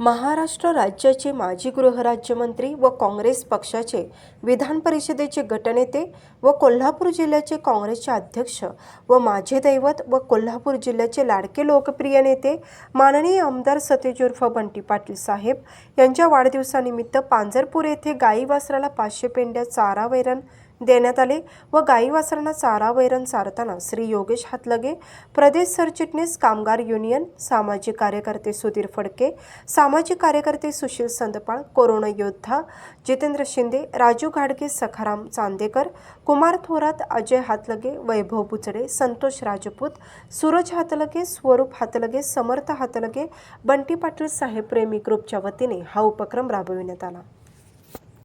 महाराष्ट्र राज्याचे माजी गृहराज्यमंत्री व काँग्रेस पक्षाचे विधान परिषदेचे गटनेते व कोल्हापूर जिल्ह्याचे काँग्रेसचे अध्यक्ष व माझे दैवत व कोल्हापूर जिल्ह्याचे लाडके लोकप्रिय नेते माननीय आमदार सतेज उर्फ बंटी पाटील साहेब यांच्या वाढदिवसानिमित्त पांजरपूर येथे गाई वासराला पाचशे पेंड्या चारा वैरण देण्यात आले व गाई वासरांना चारा वैरण चारताना श्री योगेश हातलगे प्रदेश सरचिटणीस कामगार युनियन सामाजिक कार्यकर्ते सुधीर फडके सामाजिक कार्यकर्ते सुशील संदपाळ कोरोना योद्धा जितेंद्र शिंदे राजू घाडगे सखाराम चांदेकर कुमार थोरात अजय हातलगे वैभव बुचडे संतोष राजपूत सूरज हातलगे स्वरूप हातलगे समर्थ हातलगे बंटी पाटील साहेब प्रेमी ग्रुपच्या वतीने हा उपक्रम राबविण्यात आला.